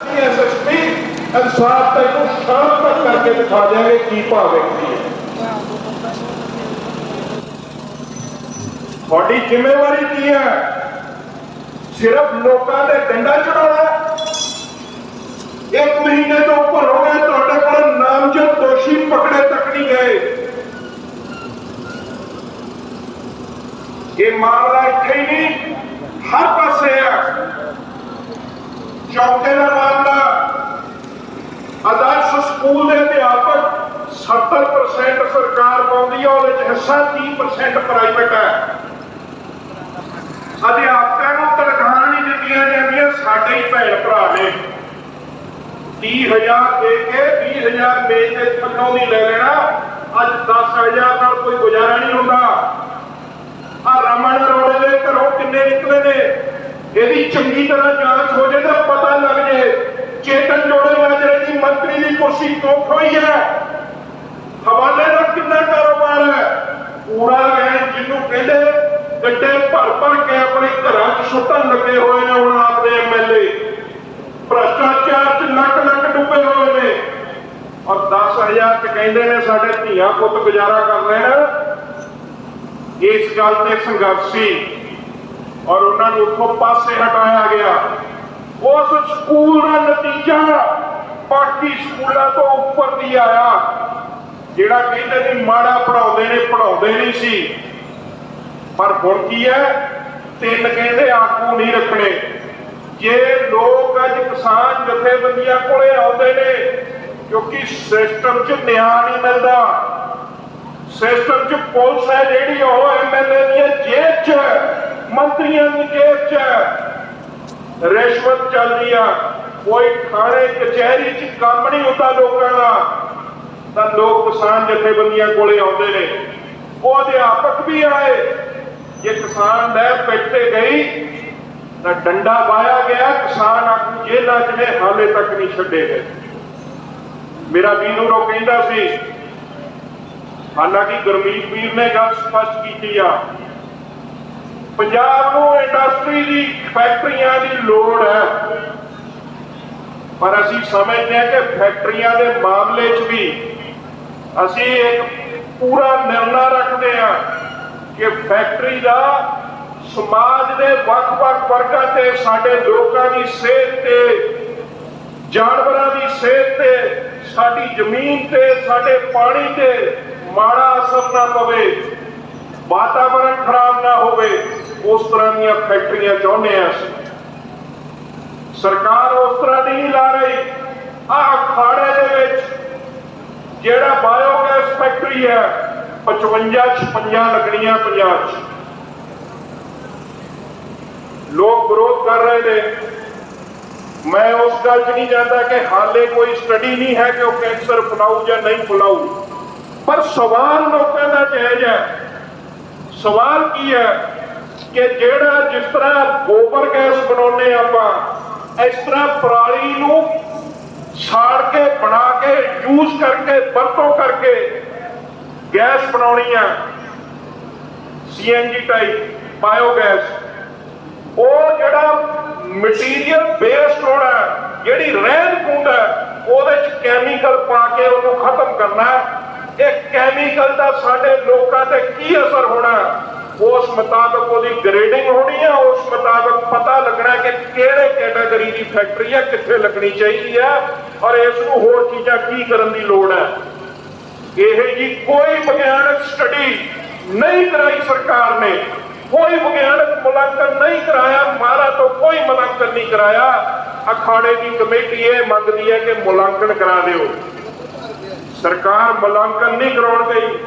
SSP ਇਨਸਾਫ ਤੈਨੂੰ ਸ਼ਾਮ ਤੱਕ ਕਰਕੇ ਦਿਖਾ ਦਿਆਂਗੇ ਕੀ ਭਾਵ ਵੇਖਦੀ ਹੈ। ਤੁਹਾਡੀ ਜ਼ਿੰਮੇਵਾਰੀ ਕੀ ਹੈ? ਸਿਰਫ ਲੋਕਾਂ ਦੇ ਡੰਡਾ ਚੜਾਉਣਾ ਇੱਕ ਮਹੀਨੇ ਤੋਂ ਉੱਪਰ ਹੋ ਗਏ, ਤੁਹਾਡੇ ਕੋਲ ਨਾਮਜ਼ਦ ਦੋਸ਼ੀ ਪਕੜੇ ਤੱਕ ਨਹੀਂ ਗਏ। ਇਹ ਮਾਮਲਾ ਇੱਥੇ ਹੀ ਨਹੀਂ, ਹਰ ਪਾਸੇ ਹੈ ਚੌਕੇ ਦਾ ਮਾਮਲਾ ਆਦਰਸ਼ ਸਕੂਲ ਦੇ ਅਧਿਆਪਕ 70% ਸਰਕਾਰ ਪਾਉਂਦੀ ਹੈ ਉਹਦੇ ਚ ਹਿੱਸਾ 30% ਪ੍ਰਾਈਵੇਟ ਹੈ। ਅਧਿਆਪਕਾਂ ਨੂੰ ਤਨਖਾਹਾਂ ਨਹੀਂ ਦਿੱਤੀਆਂ ਜਾਂਦੀਆਂ, ਸਾਡੇ ਹੀ ਭੈਣ ਭਰਾ ਨੇ। 30000 ਦੇ ਕੇ 20000 ਮੇਜ ਦੇ ਥੱਲੋਂ ਦੀ ਲੈ ਲੈਣਾ, ਅੱਜ 10000 ਨਾਲ ਕੋਈ ਗੁਜ਼ਾਰਾ ਨਹੀਂ ਹੁੰਦਾ। ਆ ਰਮਨ ਰੋੜੇ ਦੇ ਘਰੋਂ ਕਿੰਨੇ ਨਿਕਲੇ ਨੇ? ਇਹਦੀ ਚੰਗੀ ਤਰ੍ਹਾਂ ਜਾਂਚ ਹੋ ਜੇ ਤਾਂ ਪਤਾ ਲੱਗ ਜੇ। ਚੇਤਨ ਜੋੜੇ ਮਾਜਰੇ ਦੀ ਮੰਤਰੀ ਦੀ ਕੁਰਸੀ ਕਿਉਂ ਖੋਈ ਹੈ। ਹਵਾਲੇ ਦਾ ਕਿੰਨਾ ਕਾਰੋਬਾਰ ਹੈ? ਪੂਰਾ ਲੈਣ ਜਿਹਨੂੰ ਕਹਿੰਦੇ ਗੱਡੇ ਭਰ ਭਰ ਕੇ ਆਪਣੇ ਘਰਾਂ 'ਚ ਸੁੱਟਣ ਲੱਗੇ ਹੋਏ ਨੇ ਹੁਣ ਆਪਦੇ ਐਮਐਲਏ ਭ੍ਰਸ਼ਟਾਚਾਰ 'ਚ ਲੱਕ ਲੱਕ ਡੁੱਬੇ ਹੋਏ ਨੇ। ਔਰ 10000 'ਚ ਕਹਿੰਦੇ ਨੇ ਸਾਡੇ ਧੀਆਂ ਪੁੱਤ ਗੁਜ਼ਾਰਾ ਕਰ ਲੈਣ ਇਸ ਗੱਲ ਤੇ ਸੰਘਰਸ਼ ਸੀ ਔਰ ਉਹਨਾਂ ਨੂੰ ਉੱਥੋਂ ਪਾਸੇ ਹਟਾਇਆ ਗਿਆ। ਉਸ ਸਕੂਲ ਦਾ ਨਤੀਜਾ ਬਾਕੀ ਸਕੂਲਾਂ ਤੋਂ ਉੱਪਰ ਦੀ ਆਇਆ, ਜਿਹੜਾ ਕਹਿੰਦੇ ਵੀ ਮਾੜਾ ਪੜਾਉਂਦੇ ਨੇ ਪੜਾਉਂਦੇ ਨਹੀਂ ਸੀ। ਪਰ ਹੁਣ ਕੀ ਹੈ? ਤਿੰਨ ਕਹਿੰਦੇ ਆਗੂ ਨਹੀਂ ਰੱਖਣੇ। ਜੇ ਲੋਕ ਅੱਜ ਕਿਸਾਨ ਜਥੇਬੰਦੀਆਂ ਕੋਲੇ ਆਉਂਦੇ ਨੇ, ਕਿਉਂਕਿ ਸਿਸਟਮ 'ਚ ਨਿਆਂ ਨਹੀਂ ਮਿਲਦਾ। ਸਿਸਟਮ 'ਚ ਪੁਲਿਸ ਹੈ ਜਿਹੜੀ, ਉਹ ਐਮਐਲਏ ਦੀਆਂ ਜੇਬ 'ਚ। ਹੈ, ਦੀ ਜੇਬ 'ਚ ਹੈ। ਰਿਸ਼ਵਤ ਚੱਲਦੀ ਆ। ਕੋਈ ਥਾਣੇ ਕਚਹਿਰੀ 'ਚ ਕੰਮ ਨਹੀਂ ਹੁੰਦਾ ਲੋਕਾਂ ਦਾ। ਤਾਂ ਲੋਕ ਕਿਸਾਨ ਜਥੇਬੰਦੀਆਂ ਕੋਲੇ ਆਉਂਦੇ ਨੇ। ਉਹ ਅਧਿਆਪਕ ਵੀ ਆਏ। ਜੇ ਕਿਸਾਨ ਲੈ ਪਿੱਟੇ ਗਈ ਤਾਂ ਡੰਡਾ ਪਾਇਆ ਗਿਆ। ਕਿਸਾਨ ਆਗੂ ਜੇਲ੍ਹਾਂ 'ਚ ਨੇ ਹਾਲੇ ਤੱਕ ਨਹੀਂ ਛੱਡੇ ਗਏ। ਮੇਰਾ ਵੀਰੂ ਰੋ ਕਹਿੰਦਾ ਸੀ ਹਾਲਾਂਕਿ ਗੁਰਮੀਤ ਵੀਰ ਨੇ ਗੱਲ ਸਪਸ਼ਟ ਕੀਤੀ ਆ। ਪੰਜਾਬ ਨੂੰ ਇੰਡਸਟਰੀ ਦੀ ਫੈਕਟਰੀਆਂ ਦੀ ਲੋੜ ਹੈ। ਪਰ ਅਸੀਂ ਸਮਝਦੇ ਹਾਂ ਕਿ ਫੈਕਟਰੀਆਂ ਦੇ ਮਾਮਲੇ 'ਚ ਵੀ ਅਸੀਂ ਇੱਕ ਪੂਰਾ ਨਿਰਣਾ ਰੱਖਦੇ ਹਾਂ ਕਿ ਫੈਕਟਰੀ ਦਾ ਸਮਾਜ ਦੇ ਵੱਖ-ਵੱਖ ਵਰਗਾਂ ਤੇ, ਸਾਡੇ ਲੋਕਾਂ ਦੀ ਸਿਹਤ ਤੇ, ਜਾਨਵਰਾਂ ਦੀ ਸਿਹਤ ਤੇ, ਸਾਡੀ ਜ਼ਮੀਨ ਤੇ, ਸਾਡੇ ਪਾਣੀ ਤੇ ਮਾੜਾ ਅਸਰ ਨਾ ਪਵੇ ਵਾਤਾਵਰਣ ਖਰਾਬ ਨਾ ਹੋਵੇ। ਉਸ ਤਰ੍ਹਾਂ ਦੀਆਂ ਫੈਕਟਰੀਆਂ ਚਾਹੁੰਦੇ ਆ ਸਰਕਾਰ ਉਸ ਤਰ੍ਹਾਂ ਦੀ ਨਹੀਂ ਲਾ ਰਹੀ। ਆ ਅਖਾੜੇ ਦੇ ਵਿੱਚ ਜਿਹੜਾ ਬਾਇਓਗੈਸ ਫੈਕਟਰੀ ਹੈ 55 56 ਲੱਗਣੀਆਂ ਪੰਜਾਬ 'ਚ। ਲੋਕ ਵਿਰੋਧ ਕਰ ਰਹੇ ਨੇ। ਮੈਂ ਉਸ ਗੱਲ 'ਚ ਨਹੀਂ ਜਾਂਦਾ ਕਿ ਹਾਲੇ ਕੋਈ ਸਟੱਡੀ ਨਹੀਂ ਹੈ ਕਿ ਉਹ ਕੈਂਸਰ ਫਲਾਊ ਜਾਂ ਨਹੀਂ ਫਲਾਊ। ਪਰ ਸਵਾਲ ਲੋਕਾਂ ਦਾ ਜਾਇਜ਼ ਹੈ। ਸਵਾਲ ਕੀ ਹੈ ਕਿ ਜਿਹੜਾ ਜਿਸ ਤਰ੍ਹਾਂ ਗੋਬਰ ਗੈਸ ਬਣਾਉਨੇ ਆਪਾਂ, ਇਸ ਤਰ੍ਹਾਂ ਪਰਾਲੀ ਨੂੰ ਸਾੜ ਕੇ, ਬਣਾ ਕੇ ਯੂਜ਼ ਕਰਕੇ, ਵਰਤੋਂ ਕਰਕੇ ਗੈਸ ਬਣਾਉਣੀ ਆ। ਸੀਐਨਜੀ ਟਾਈਪ ਬਾਇਓਗੈਸ ਉਹ ਜਿਹੜਾ ਮਟੀਰੀਅਲ ਬੇਸਡ ਹੋਣਾ ਜਿਹੜੀ ਰਹਿੰਦ ਖੂੰਹਦ ਹੈ, ਉਹਦੇ ਚ ਕੈਮੀਕਲ ਪਾ ਕੇ ਉਹਨੂੰ ਖਤਮ ਕਰਨਾ ਇਹ ਕੈਮੀਕਲ ਦਾ ਸਾਡੇ ਲੋਕਾਂ ਤੇ ਕੀ ਅਸਰ ਹੋਣਾ ਉਸ ਮੁਤਾਬਕ ਉਹਦੀ ਗ੍ਰੇਡਿੰਗ ਹੋਣੀ ਹੈ ਉਸ ਮੁਤਾਬਕ ਪਤਾ ਲੱਗਣਾ ਕਿ ਕਿਹੜੇ ਕੈਟਾਗਰੀ ਦੀ ਫੈਕਟਰੀ ਹੈ ਕਿੱਥੇ ਲੱਗਣੀ ਚਾਹੀਦੀ ਹੈ ਔਰ ਇਸ ਨੂੰ ਹੋਰ ਚੀਜ਼ਾਂ ਕੀ ਕਰਨ ਦੀ ਲੋੜ ਹੈ ਇਹ ਜੀ ਕੋਈ ਵਿਗਿਆਨਕ ਸਟੱਡੀ ਨਹੀਂ ਕਰਾਈ ਸਰਕਾਰ ਨੇ, ਕੋਈ ਵਿਗਿਆਨਕ ਮੁਲਾਂਕਣ ਨਹੀਂ ਕਰਾਇਆ, ਮਾਰਾ ਤੋਂ ਕੋਈ ਮੁਲਾਂਕਣ ਨਹੀਂ ਕਰਾਇਆ। ਅਖਾੜੇ ਦੀ ਕਮੇਟੀ ਇਹ ਮੰਗਦੀ ਹੈ ਕਿ ਮੁਲਾਂਕਣ ਕਰਾ ਦਿਓ। ਸਰਕਾਰ ਮੁਲਾਂਕਣ ਨਹੀਂ ਕਰਾਉਣ ਗਈ।